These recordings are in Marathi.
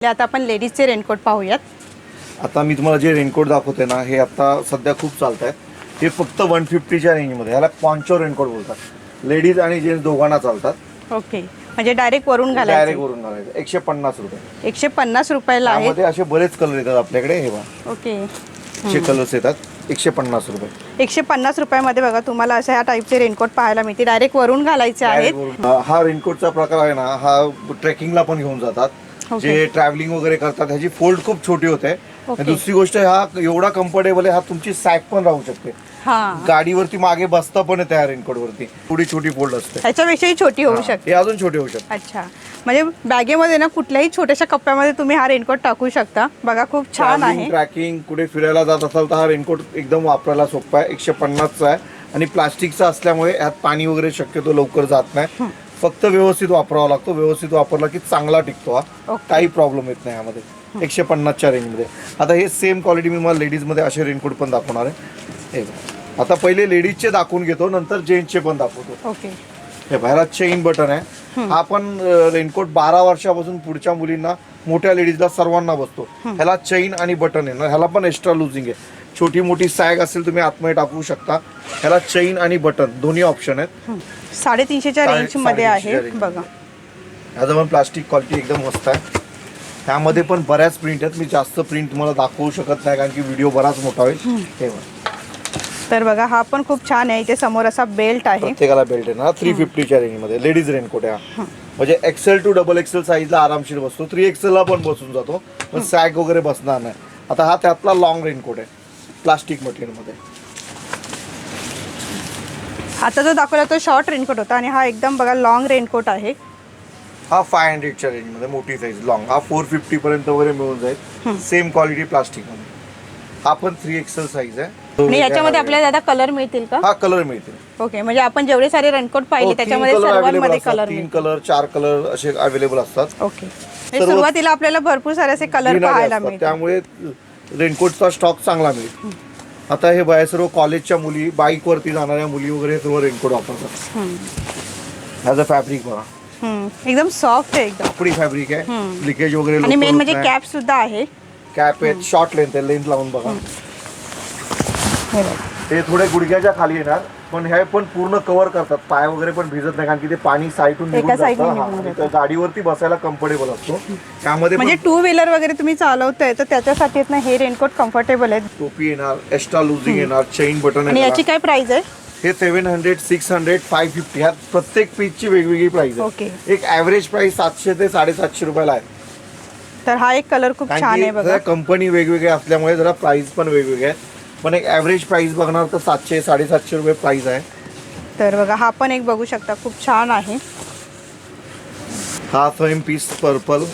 आता आपण लेडीजचे रेनकोट पाहूयात. आता मी तुम्हाला जे रेनकोट दाखवते ना हे आता सध्या खूप चालत आहेत हे फक्त वन फिफ्टीच्या रेंजमध्ये ह्याला पॉन्चो रेनकोट बोलतात. लेडीज आणि जेंट्स दोघांना चालतात. ओके म्हणजे डायरेक्ट वरून डायरेक्ट घालायचं वरून घालायचं. एकशे पन्नास रुपये. एकशे पन्नास रुपयाला आहे असे बरेच कलर येतात आपल्याकडे हे बघा. ओके. असे कलर्स येतात. एकशे पन्नास रुपये. एकशे पन्नास रुपयामध्ये बघा तुम्हाला अशा ह्या टाईपचे रेनकोट पाहायला मिळते डायरेक्ट वरून घालायचे आहेत. हा- रेनकोटचा प्रकार आहे ना हा ट्रेकिंगला पण घेऊन जातात. जे ट्रॅव्हलिंग वगैरे करतात ह्याची फोल्ड खूप छोटी होते. दुसरी गोष्ट हा एवढा कम्फर्टेबल आहे हा तुमची सॅक पण राहू शकते. हा. गाडीवरती मागे बसता पण या रेनकोट वरती थोडी छोटी फोल्ड असते. ह्याच्यापेक्षाही छोटी होऊ शकते. हे अजून छोटे होऊ शकते. अच्छा. म्हणजे बॅगेमध्ये ना कुठल्याही छोट्याशा कप्प्यामध्ये तुम्ही हा रेनकोट टाकू शकता. बघा खूप छान आहे. ट्रॅकिंग कुठे फिरायला जात असाल तर हा रेनकोट एकदम वापरायला सोपा आहे. एकशे पन्नासचा आहे. आणि प्लास्टिकचा असल्यामुळे यात पाणी वगैरे शक्यतो लवकर जात नाही. फक्त व्यवस्थित वापरावा लागतो व्यवस्थित वापरला की चांगला टिकतो हा. काही प्रॉब्लेम येत नाही यामध्ये. एकशे पन्नासच्या रेंजमध्ये आता हे सेम क्वालिटी मी मला लेडीजमध्ये असे रेनकोट पण दाखवणार आहे. हे. आता पहिले लेडीजचे दाखवून घेतो नंतर जेंट्सचे पण दाखवतो. ओके. हे बाहेर चेन बटन आहे. हा. पण रेनकोट बारा वर्षापासून पुढच्या मुलींना मोठ्या लेडीजला सर्वांना बसतो. ह्याला चेन आणि बटन आहे. ना ह्याला पण एक्स्ट्रा लुझिंग आहे. छोटी मोठी सॅग असेल तुम्ही आतमध्ये टाकू शकता. ह्याला चेन आणि बटन दोन्ही ऑप्शन आहेत. साडेतीनशेच्या साडे- रेंजमध्ये आहे. बघा. ह्याचं पण प्लास्टिक क्वालिटी एकदम मस्त आहे. त्यामध्ये पण बऱ्याच प्रिंट आहेत. मी जास्त प्रिंट तुम्हाला दाखवू शकत नाही कारण की व्हिडिओ बराच मोठा होईल. हे. बघा. तर बघा हा पण खूप छान आहे. इथे समोर असा बेल्ट आहे. प्रत्येकाला बेल्ट आहे ना? थ्री फिफ्टीच्या रेंजमध्ये लेडीज रेनकोट आहे. म्हणजे एक्सेल टू डबल एक्सेल साईजला आरामशीर बसतो. थ्री एक्सेलला पण बसून जातो. पण सॅग वगैरे बसणार नाही. आता हा त्यातला लॉंग रेनकोट आहे. प्लास्टिक मटेरियलमध्ये आता जो दाखवला तो शॉर्ट रेनकोट होता आणि हा एकदम बघा लॉंग रेनकोट आहे. हा फाय हंड्रेडच्या रेंजमध्ये मोठी साईज लॉंग हा फोर फिफ्टी पर्यंत वगैरे मिळून जाईल. सेम क्वालिटी प्लास्टिकमध्ये हा पण थ्री एक्सेल साईज आहे. आणि याच्यामध्ये आपल्याला दादा कलर मिळतील का? हा कलर मिळतील. ओके म्हणजे आपण जेवढे सारे रेनकोट पाहिले हो, त्याच्यामध्ये सर्वांमध्ये. कलर तीन कलर चार कलर असे अवेलेबल असतात. ओके म्हणजे सुरुवातीला आपल्याला भरपूर सारे असे कलर Greenery पाहायला असतात. मिळतील. त्यामुळे रेनकोटचा स्टॉक चांगला मिळेल. आता हे बाय सर्व कॉलेजच्या मुली बाईक वरती जाणाऱ्या मुली वगैरे सर्व रेनकोट वापरतात. हम्म. ह्याचं फॅब्रिक बघा. हम्म. एकदम सॉफ्ट आहे एकदम. कपडी फॅब्रिक आहे. लिकेज वगैरे आणि मेन म्हणजे कॅप सुद्धा आहे. कॅप आहे शॉर्ट लेंथ आहे लेंथ लावून बघा. हे बघा. ते थोडे गुडघ्याच्या खाली येणार पण हे पण पूर्ण कव्हर करतात. पाय वगैरे पण भिजत नाही कारण की ते पाणी साईडून निघून एका side जातं. ने हा, निघून आणि त्या गाडीवरती बसायला कम्फर्टेबल असतो. त्यामध्ये पण म्हणजे टू व्हीलर वगैरे तुम्ही चालवताय तर त्याच्यासाठी ना हे रेनकोट कम्फर्टेबल आहे टोपी येणार एक्स्ट्रा लुझिंग येणार चेन बटन आणि याची काय प्राइस आहे? हे seven hundred six hundred five fifty ह्या प्रत्येक पीसची वेगवेगळी प्राइस Okay. आहे एक ॲव्हरेज प्राइस सातशे ते साडेसातशे रुपयाला आहे. तर हा एक कलर खूप छान आहे बघा. कंपनी वेगवेगळे असल्यामुळे जरा प्राइस पण वेगवेगळे आहेत पण एक ॲव्हरेज प्राइस बघणार तर सातशे साडेसातशे रुपये प्राइस आहे. तर बघा हा पण एक बघू शकता खूप छान आहे. हा फ्रेम पीस पर्पल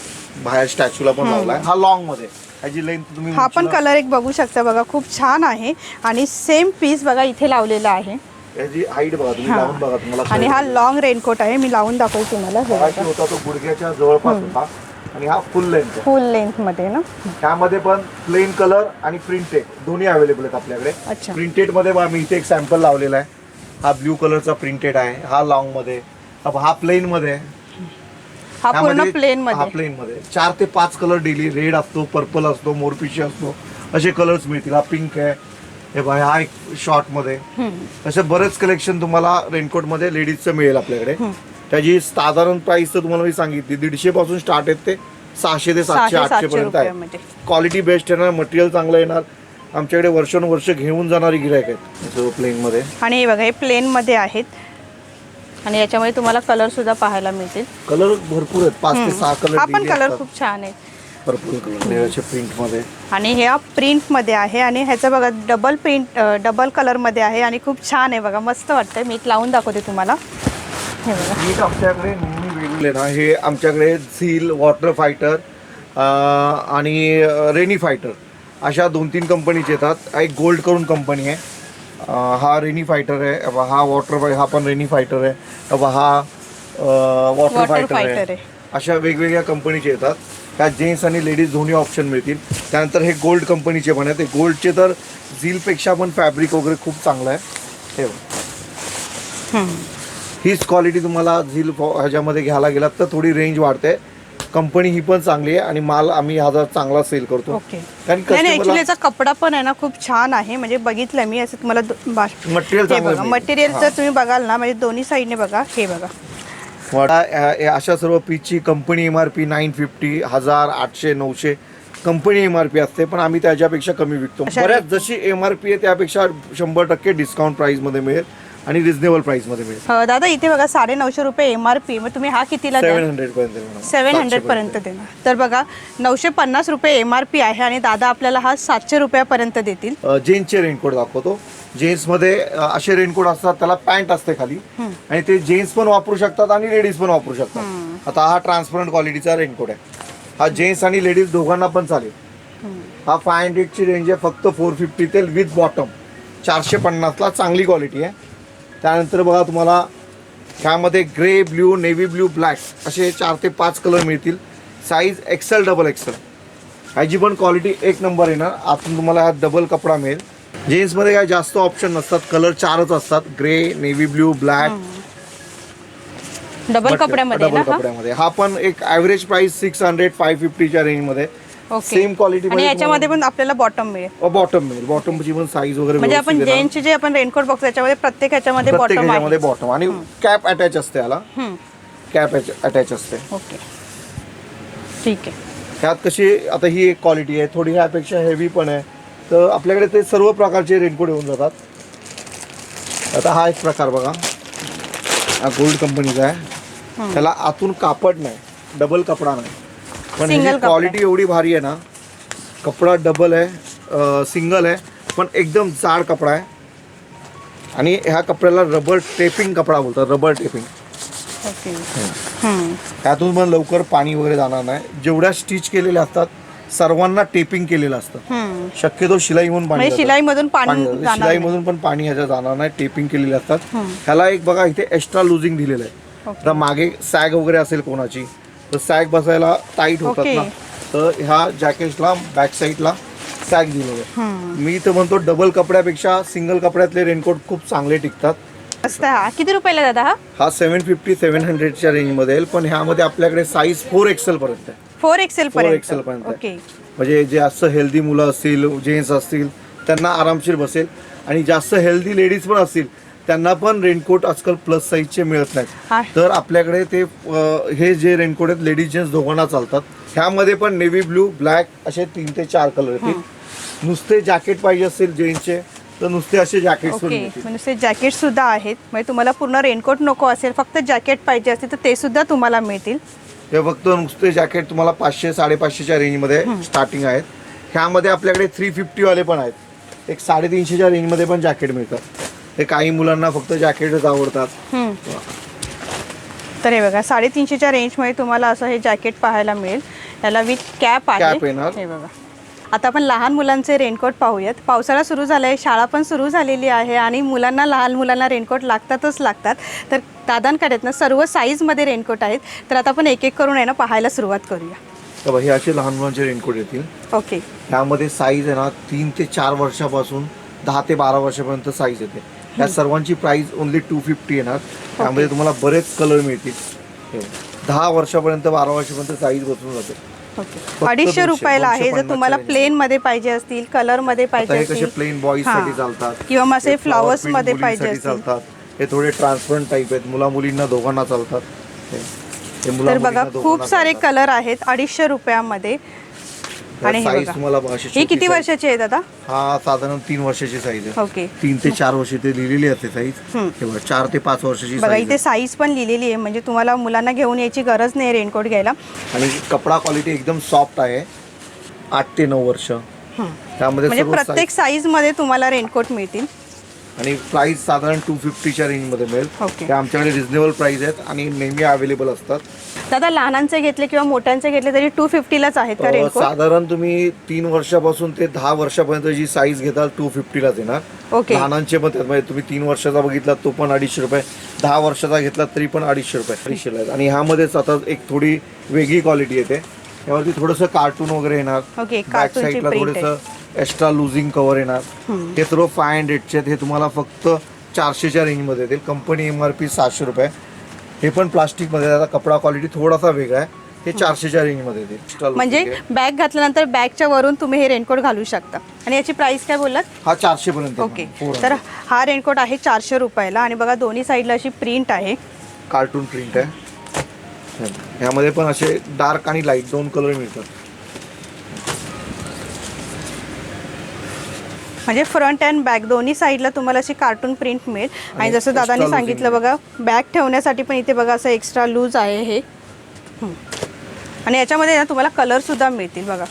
बाहेर स्टॅच्यूला पण लावलाय. हा लॉंगमध्ये. तुम्ही हा पण कलर एक बघू शकता बघा खूप छान आहे. आणि सेम पीस बघा इथे लावलेला आहे. ह्याची हाईट बघा तुम्ही. लावून बघा तुम्हाला आणि हा. लॉंग रेनकोट आहे मी लावून दाखवते तुम्हाला. बघा. जो होता तो गुडघ्याच्या जवळपास होता. आणि हा फुल लेंथ फुल लेंथमध्ये ना? त्यामध्ये पण प्लेन कलर आणि प्रिंटेड दोन्ही अवेलेबल आहेत आपल्याकडे. अच्छा. प्रिंटेडमध्ये बघा मी इथे एक सॅम्पल लावलेला आहे. हा ब्ल्यू कलरचा प्रिंटेड आहे. हा लॉंगमध्ये. हा- हा प्लेन मध्ये आहे. हा पूर्ण त्यामध्ये- प्लेन हा मध्ये प्लेन मध्ये चार ते पाच कलर डेली रेड असतो पर्पल असतो मोरपिशी असतो. असे कलर्स मिळतील. हा पिंक आहे. हे बघा हा एक शॉर्टमध्ये. असे बरेच कलेक्शन तुम्हाला रेनकोटमध्ये लेडीजचं मिळेल आपल्याकडे. त्याची साधारण प्राइस तर तुम्हाला मी सांगितली दीडशे पासून स्टार्ट आहेत ते सहाशे ते सातशे आठशे पर्यंत आहे. क्वालिटी बेस्ट येणार मटेरियल चांगलं येणार आमच्याकडे वर्षानुवर्ष घेऊन जाणारी गिरायक आहेत. प्लेन मध्ये. आणि हे बघा हे प्लेन मध्ये आहेत. आणि याच्यामध्ये तुम्हाला कलर सुद्धा पाहायला मिळतील. कलर भरपूर आहेत पाच ते सहा कलर हा पण कलर खूप छान आहे. भरपूर कलर प्रिंटमध्ये. आणि हे प्रिंटमध्ये आहे आणि ह्याचं बघा डबल प्रिंट डबल कलरमध्ये आहे आणि खूप छान आहे बघा मस्त वाटतंय. मी एक लावून दाखवते तुम्हाला. मीठ आमच्याकडे नेहमी ना हे आमच्याकडे झील वॉटर फायटर आणि रेनी फायटर अशा दोन तीन कंपनीचे येतात. एक गोल्ड करून कंपनी आहे. हा रेनी फायटर आहे. हा वॉटर हा पण रेनी फायटर आहे. हा वॉटर फायटर आहे. आहे. अशा वेगवेगळ्या कंपनीचे येतात. त्यात जेंट्स आणि लेडीज दोन्ही ऑप्शन मिळतील. त्यानंतर हे गोल्ड कंपनीचे पण आहेत ते गोल्डचे तर झीलपेक्षा पण फॅब्रिक वगैरे खूप चांगलं आहे. हे. हीच क्वालिटी तुम्हाला झील ह्याच्यामध्ये घ्यायला गेलात तर थोडी रेंज वाढते. कंपनी ही पण चांगली आहे आणि माल आम्ही हा जरा चांगला सेल करतो. ओके कारण नाही नाही ऍक्च्युली customer याचा कपडा पण आहे ना खूप छान आहे. म्हणजे बघितलं मी असं तुम्हाला बघा. मटेरियल हा. जर तुम्ही बघाल ना म्हणजे दोन्ही साईडने बघा हे बघा. अशा सर्व पीचची company M R P nine fifty हजार आठशे नऊशे कंपनी एम आर पी असते पण आम्ही त्याच्यापेक्षा कमी विकतो. बऱ्याच जशी एम आर पी आहे त्यापेक्षा शंभर टक्के डिस्काउंट प्राईसमध्ये मिळेल. आणि रिझनेबल प्राईसमध्ये मिळेल. अं, दादा इथे बघा साडे नऊशे रुपये एम आर पी मग तुम्ही हा कितीला सेवन हंड्रेड पर्यंत मिळणार. सेवन हंड्रेड 700 पर्यंत देणार. तर बघा नऊशे पन्नास रुपये एम आर पी आहे आणि दादा आपल्याला हा सातशे रुपयापर्यंत देतील. अ, जेन्सचे रेनकोट दाखवतो. जेन्समध्ये अ, असे रेनकोट असतात त्याला पॅन्ट असते खाली. आणि ते जेन्स पण वापरू शकतात आणि लेडीज पण वापरू शकतात. आता हा ट्रान्सपरंट क्वालिटीचा रेनकोट आहे. हा जेन्ट्स आणि लेडीज दोघांना पण चालेल. हा फाय हंड्रेडची रेंज आहे फक्त फोर फिफ्टी तेल विथ बॉटम चारशे पन्नासला चांगली क्वालिटी आहे. त्यानंतर बघा तुम्हाला ह्यामध्ये grey blue navy blue black असे चार ते पाच कलर मिळतील. साईज एक्सेल डबल एक्सेल ह्याची पण क्वालिटी एक नंबर येणार. आतून तुम्हाला हा डबल कपडा मिळेल. जीन्समध्ये काय जास्त ऑप्शन नसतात. कलर चारच असतात. Grey navy blue black. Double कपड्यामध्ये डबल हा? कपड्यामध्ये. हा पण एक average price six hundred five फिफ्टीच्या रेंजमध्ये सेम क्वालिटी आणि याच्यामध्ये पण आपल्याला बॉटम मिळेल. बॉटम मिळेल. बॉटमची पण साईज वगैरे म्हणजे आपण. जेंट्सचे जे आपण रेनकोट बघतो त्याच्यामध्ये प्रत्येक ह्याच्यामध्ये प्रत्येक बॉटम ह्याच्यामध्ये आहे. बॉटम आणि कॅप अटॅच असते याला. कॅप अटॅच असते. ओके ठीक आहे. ह्यात कशी आता ही एक क्वालिटी आहे. थोडी ह्यापेक्षा हेवी पण आहे. तर आपल्याकडे ते सर्व प्रकारचे रेनकोट येऊन जातात. आता हा एक प्रकार बघा. हा गोल्ड कंपनीचा आहे. त्याला आतून कापड नाही. डबल कपडा नाही. पण Single ह्याची कपडा. क्वालिटी एवढी भारी आहे ना. कपडा डबल आहे सिंगल आहे पण एकदम जाड कपडा आहे. आणि ह्या कपड्याला रबर टेपिंग कपडा बोलतात रबर टेपिंग ओके हम्म, त्यातून पण लवकर पाणी वगैरे जाणार नाही. जेवढ्या स्टिच केलेल्या असतात सर्वांना टेपिंग केलेलं असतं. हम्म. शक्यतो शिलाईहून पाणी म्हणजे जातं. शिलाईमधून पाणी नाही. शिलाईमधून पण पाणी ह्याच्या जाणार नाही टेपिंग केलेले असतात. ह्याला एक बघा इथे एक्स्ट्रा लुझिंग दिलेलं आहे. आता मागे सॅग वगैरे असेल कोणाची तर सॅग बसायला टाईट होतात. ना. तर ह्या जॅकेट्सला बॅक साईडला सॅग दिलेलं. आहे मी तर म्हणतो डबल कपड्यापेक्षा सिंगल कपड्यातले रेनकोट खूप चांगले टिकतात. मस्त हा. किती रुपयाला दादा हा? हा सेवन फिफ्टी सेवन हंड्रेडच्या रेंजमध्ये येईल. पण ह्यामध्ये आपल्याकडे साईज फोर एक्सेल पर्यंत आहे. फोर एक्सेल फोर पर्यंत. एक्सेल पर्यंत आहे. ओके म्हणजे जे जास्त हेल्दी मुलं असतील जेंट्स असतील त्यांना आरामशीर बसेल. आणि जास्त हेल्दी लेडीज पण असतील त्यांना पण रेनकोट आजकाल प्लस साईजचे मिळत. नाहीत. तर आपल्याकडे ते अं, हे जे रेनकोट आहेत लेडीज जेंट्स दोघांना चालतात. ह्यामध्ये पण नेव्ही ब्लू ब्लॅक असे तीन ते चार कलर येतील नुसते जॅकेट पाहिजे असतील जेंट्सचे तर नुसते असे जॅकेट ओके. म्हणजे जॅकेट सुद्धा आहेत. म्हणजे तुम्हाला पूर्ण रेनकोट नको असेल फक्त जॅकेट पाहिजे असेल तर ते सुद्धा तुम्हाला मिळतील. हे फक्त नुसते जॅकेट तुम्हाला पाचशे साडेपाचशेच्या रेंजमध्ये स्टार्टिंग आहेत. ह्यामध्ये आपल्याकडे थ्री फिफ्टीवाले पण आहेत. एक साडेतीनशेच्या रेंजमध्ये पण जॅकेट मिळतात. हे काही मुलांना फक्त जॅकेटच आवडतात. हम्म. तर हे बघा साडेतीनशेच्या रेंजमध्ये तुम्हाला असं हे जॅकेट पाहायला मिळेल. याला विथ कॅप आहे. Cap येणार. हे बघा. आता आपण लहान मुलांचे रेनकोट पाहूयात. पावसाळा सुरू झाला आहे शाळा पण सुरू झालेली आहे आणि मुलांना लहान मुलांना रेनकोट लागतातच लागतात. तर दादांकडे ना सर्व साईजमध्ये रेनकोट आहेत. तर आता आपण एक एक करून आहे ना पाहायला सुरुवात करूया. तर बघा, हे असे लहान मुलांचे रेनकोट येतील. ओके ह्यामध्ये साईज आहे ना तीन ते चार वर्षापासून दहा ते बारा वर्षापर्यंत साईज येते. या सर्वांची प्राइस ओनली टू फिफ्टी येणार. त्यामध्ये तुम्हाला बरेच कलर मिळतील. दहा वर्षापर्यंत बारा वर्षापर्यंत साईज बसून जाते. अडीचशे रुपयाला आहे जर 250 तुम्हाला. प्लेन मध्ये. पाहिजे असतील कलरमध्ये पाहिजे असतील. Plain boys. साठी चालतात. किंवा असे print मध्ये पाहिजे. चालतात. हे थोडे ट्रान्सपरंट टाईप आहेत. मुला मुलींना दोघांना चालतात. तर बघा खूप सारे. कलर आहेत अडीचशे रुपयामध्ये. आणि हे बघा. तुम्हाला अशी ही छोटी किती size- वर्षाची आहे दादा हा साधारण तीन वर्षाची साईज आहे. ओके तीन ते चार वर्ष ते लिहिलेली असते साईज हम्म. हे बघा, चार ते पाच वर्षाची बघा साईज इथे साईज पण लिहिलेली आहे. म्हणजे तुम्हाला मुलांना घेऊन यायची गरज नाही रेनकोट घ्यायला. आणि कपडा क्वालिटी एकदम सॉफ्ट आहे. आठ ते नऊ वर्ष. त्यामध्ये म्हणजे सर्व प्रत्येक साईजमध्ये तुम्हाला रेनकोट मिळतील. आणि प्राइस साधारण टू फिफ्टीच्या रेंजमध्ये मिळेल. ओके. ते आमच्याकडे रिझनेबल प्राइस आहेत आणि नेहमी अवेलेबल असतात. दादा लहानांचे घेतले किंवा मोठ्यांचे घेतले तरी टू फिफ्टीलाच आहेत का अ, रेनकोट? साधारण तुम्ही तीन वर्षापासून ते दहा वर्षापर्यंत जी साईज घेताल टू फिफ्टीलाच येणार. ओके लहानांचे पण त्यात म्हणजे तुम्ही तीन वर्षाचा बघितला तो पण अडीचशे रुपये. दहा वर्षाचा घेतला तरी पण अडीचशे रुपये. अडीचशेला आहेत आणि ह्यामध्येच आता एक थोडी वेगळी क्वालिटी येते. यावरती थोडंसं कार्टून वगैरे येणार. ओके, बॅक साईडला. थोडंसं एक्स्ट्रा लुझिंग कव्हर येणार. हे सर्व फाय हंड्रेडचे हे तुम्हाला फक्त चारशेच्या रेंजमध्ये येतील. कंपनी एम आर पी सहाशे रुपये. हे पण प्लास्टिकमध्ये. आता कपडा क्वालिटी थोडासा वेगळा आहे. हे चारशेच्या रेंजमध्ये येते Stall म्हणजे. बॅग घातल्यानंतर बॅगच्या वरून तुम्ही हे रेनकोट घालू शकता. आणि याची प्राइस काय बोललात? हा चारशे पर्यंत ओके तर हा रेनकोट आहे चारशे रुपयाला. आणि बघा दोन्ही साईडला अशी प्रिंट आहे. कार्टून प्रिंट आहे. ह्यामध्ये पण असे डार्क आणि लाइट दोन कलर मिळतात. म्हणजे फ्रंट अँड बॅक दोन्ही साईडला तुम्हाला अशी कार्टून प्रिंट मिळेल. आणि जसं दादानी सांगितलं बघा बॅग ठेवण्यासाठी पण इथे बघा असं एक्स्ट्रा लूज आहे हे. आणि याच्यामध्ये ना तुम्हाला कलर सुद्धा मिळतील बघा.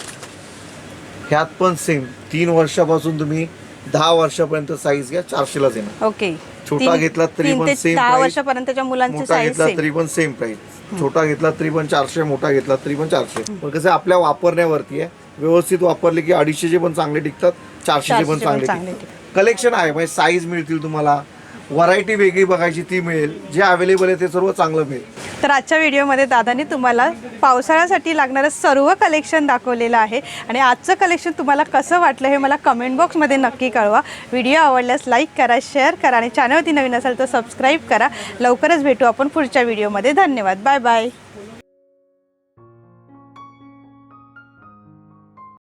ह्यात पण सेम तीन वर्षापासून तुम्ही दहा वर्षापर्यंत साईज घ्या चारशेलाच येणार. ओके छोटा घेतला तरी पण same दहा. वर्षापर्यंतच्या मुलांची मोठा साईज घेतला सेम तरी पण सेम प्राइस छोटा घेतला तरी पण चारशे मोठा घेतला तरी पण चारशे. पण कसं आहे, आपल्या वापरण्यावरती आहे. व्यवस्थित वापरले की अडीचशेचे पण चांगले टिकतात चारशेचे पण चारशेचे पण चांगले चांगले टिकतात. कलेक्शन आहे म्हणजे साईज मिळतील तुम्हाला. व्हरायटी वेगळी बघायची ती मिळेल. जे अवेलेबल आहे ते सर्व चांगलं मिळेल. तर आजच्या व्हिडिओमध्ये दादाने तुम्हाला पावसाळ्यासाठी लागणारं सर्व कलेक्शन दाखवलेलं आहे. आणि आजचं कलेक्शन तुम्हाला कसं वाटलं हे मला कमेंट बॉक्समध्ये नक्की कळवा. व्हिडिओ आवडल्यास लाईक करा शेअर करा आणि चॅनलवरती नवीन असेल तर सबस्क्राईब करा. लवकरच भेटू आपण पुढच्या व्हिडिओमध्ये धन्यवाद. Bye bye